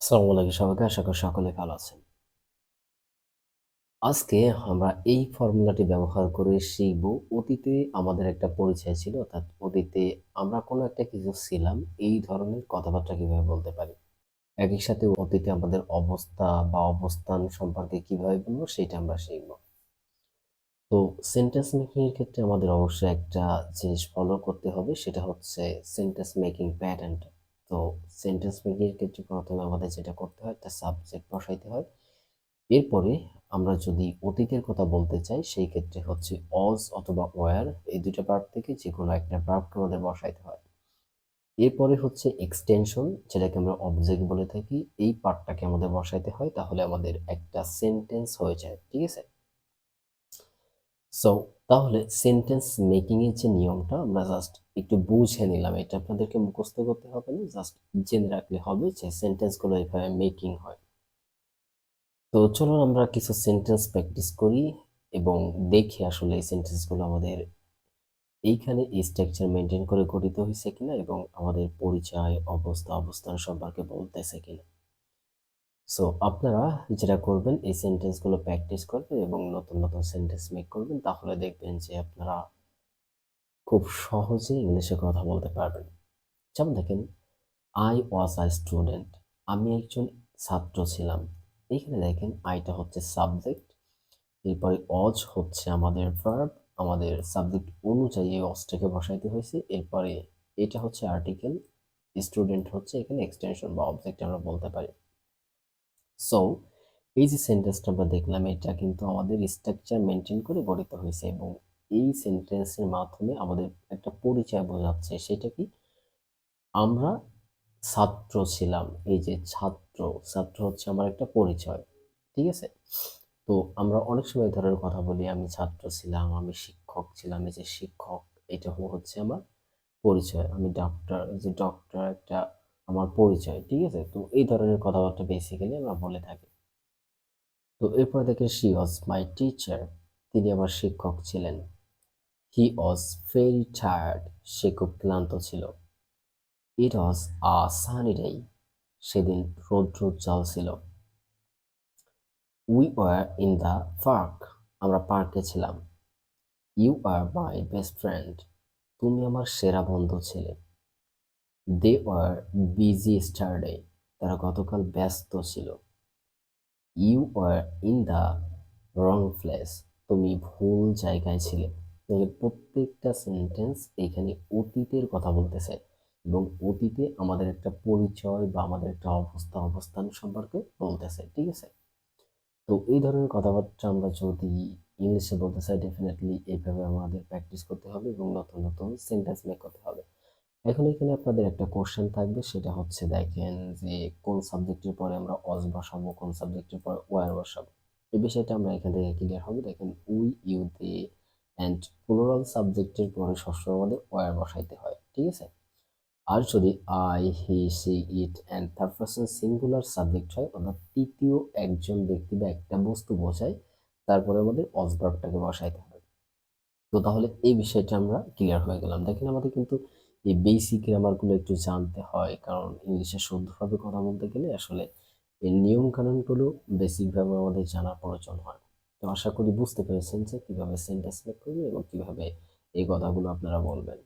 আসসালামু আলাইকুম সবাইকে, আশা করি সকলে ভালো আছেন। আজকে আমরা এই ফর্মুলাটি ব্যবহার করে শিখব। অতীতে আমাদের একটা পরিচয় ছিল, অর্থাৎ অতীতে আমরা কোনো একটা কিছু ছিলাম, এই ধরনের কথাবার্তা কীভাবে বলতে পারি? একই সাথে অতীতে আমাদের অবস্থা বা অবস্থান সম্পর্কে কীভাবে বলব, সেটা আমরা শিখব। তো সেন্টেন্স মেকিংয়ের ক্ষেত্রে আমাদের অবশ্যই একটা জিনিস ফলো করতে হবে, সেটা হচ্ছে সেন্টেন্স মেকিং প্যাটার্নটা তো সেন্টেন্স মেকিং ক্ষেত্রে প্রথমে আমাদের যেটা করতে হয়, একটা সাবজেক্ট বসাইতে হয়। এরপরে আমরা যদি অতীতের কথা বলতে চাই, সেই ক্ষেত্রে হচ্ছে অজ অথবা ওয়ার এই দুটো ভার্ব থেকে যে কোনো একটা ভার্বকে আমাদের বসাইতে হয়। এরপরে হচ্ছে এক্সটেনশন যেটাকে আমরা অবজেক্ট বলে থাকি, এই পার্টটাকে আমাদের বসাইতে হয়, তাহলে আমাদের একটা সেন্টেন্স হয়ে যায়, ঠিক আছে? সো তাহলে সেন্টেন্স মেকিং এর যে নিয়মটা, আমরা জাস্ট একটু বুঝে নিলাম। এটা আপনাদেরকে মুখস্থ করতে হবে না জাস্ট জেনে রাখলে হবে যে সেন্টেন্সগুলো এইভাবে মেকিং হয়। তো চলুন আমরা কিছু সেন্টেন্স প্র্যাকটিস করি এবং দেখি আসলে এই সেন্টেন্সগুলো আমাদের এইখানে এই স্ট্রাকচার মেনটেন করে গঠিত হয়েছে কিনা এবং আমাদের পরিচয়, অবস্থা, অবস্থান সম্পর্কে বলতেছে কিনা। সো আপনারা যেটা করবেন, এই সেন্টেন্সগুলো প্র্যাকটিস করবেন এবং নতুন নতুন সেন্টেন্স মেক করবেন, তাহলে দেখবেন যে আপনারা খুব সহজে ইংলিশে কথা বলতে পারবেন। যেমন দেখেন আই ওয়াজ আই স্টুডেন্ট আমি একজন ছাত্র ছিলাম। এখানে দেখেন আইটা হচ্ছে সাবজেক্ট এরপরে অজ হচ্ছে আমাদের ভার্ব আমাদের সাবজেক্ট অনুযায়ী অজটাকে বসাইতে হয়েছে। এরপরে এটা হচ্ছে আর্টিকেল স্টুডেন্ট হচ্ছে এখানে এক্সটেনশন বা অবজেক্ট আমরা বলতে পারি। সো এই যে সেন্টেন্সটা আমরা দেখলাম, এটা কিন্তু আমাদের স্ট্রাকচার মেনটেন করে গঠিত হয়েছে এবং এই সেন্টেন্সের মাধ্যমে আমাদের একটা পরিচয় বোঝাচ্ছে, সেটা কি? আমরা ছাত্র ছিলাম, এই যে ছাত্র ছাত্র হচ্ছে আমার একটা পরিচয়, ঠিক আছে? তো আমরা অনেক সময় ধরনের কথা বলি, আমি ছাত্র ছিলাম, আমি শিক্ষক ছিলাম, এই যে শিক্ষক এটা হচ্ছে আমার পরিচয়, আমি ডক্টর যে ডক্টর একটা আমার পরিচয়, ঠিক আছে? তো এই ধরনের কথাবার্তা বেসিক্যালি আমরা বলে থাকি। তো এরপরে দেখে শি ওয়াজ মাই টিচার তিনি আমার শিক্ষক ছিলেন। হি ওয়াজ ভেরি টায়ার্ড সে খুব ক্লান্ত ছিল। ইট ওয়াজ আ সানি ডে সেদিন রৌদ্রোজ্জ্বল ছিল। We war in the park আমরা পার্কে ছিলাম। You are my best friend তুমি আমার সেরা বন্ধু ছিলে। দে ওয়ার বিজি স্টারডে তারা গতকাল ব্যস্ত ছিল। You are in the wrong place তুমি ভুল জায়গায় ছিলে। প্রত্যেকটা সেন্টেন্স এখানে অতীতের কথা বলতেছে এবং অতীতে আমাদের একটা পরিচয় বা আমাদের একটা অবস্থা, অবস্থান সম্পর্কে বলতেছে, ঠিক আছে? তো এই ধরনের কথাবার্তা আমরা যদি ইংলিশে বলতে চাই ডেফিনেটলি এইভাবে আমাদের প্র্যাকটিস করতে হবে এবং নতুন নতুন সেন্টেন্স মেক করতে হবে। এখন এখানে আপনাদের একটা কোশ্চেন থাকবে, সেটা হচ্ছে দেখেন যে কোন সাবজেক্টের পরে আমরা অজ বসাবো, কোন সাবজেক্টের পরে ওয়ার বসাবো। এই বিষয়টা আমরা এখান থেকে ক্লিয়ার হবে। দেখেন we you they and plural সাবজেক্টের পরে সবসময় আমাদের ওয়ার বসাইতে হয়, ঠিক আছে? আর যদি I he she it and third person singular subject হয়, অর্থাৎ তৃতীয় একজন ব্যক্তি বা একটা বস্তু বোঝায় তারপরে আমাদের অজভার্বটাকে বসাইতে হবে। তো তাহলে এই বিষয়টা আমরা ক্লিয়ার হয়ে গেলাম। দেখেন, আমাদের কিন্তু এই বেসিক গ্রামারগুলো একটু জানতে হয়। কারণ ইংলিশে শুদ্ধভাবে কথা বলতে গেলে আসলে এই নিয়ম কানুনগুলো বেসিকভাবে আমাদের জানার প্রয়োজন হয়। তো আশা করি বুঝতে পেরেছেন যে কীভাবে সেন্টেন্স মেক করবে এবং কীভাবে এই কথাগুলো আপনারা বলবেন।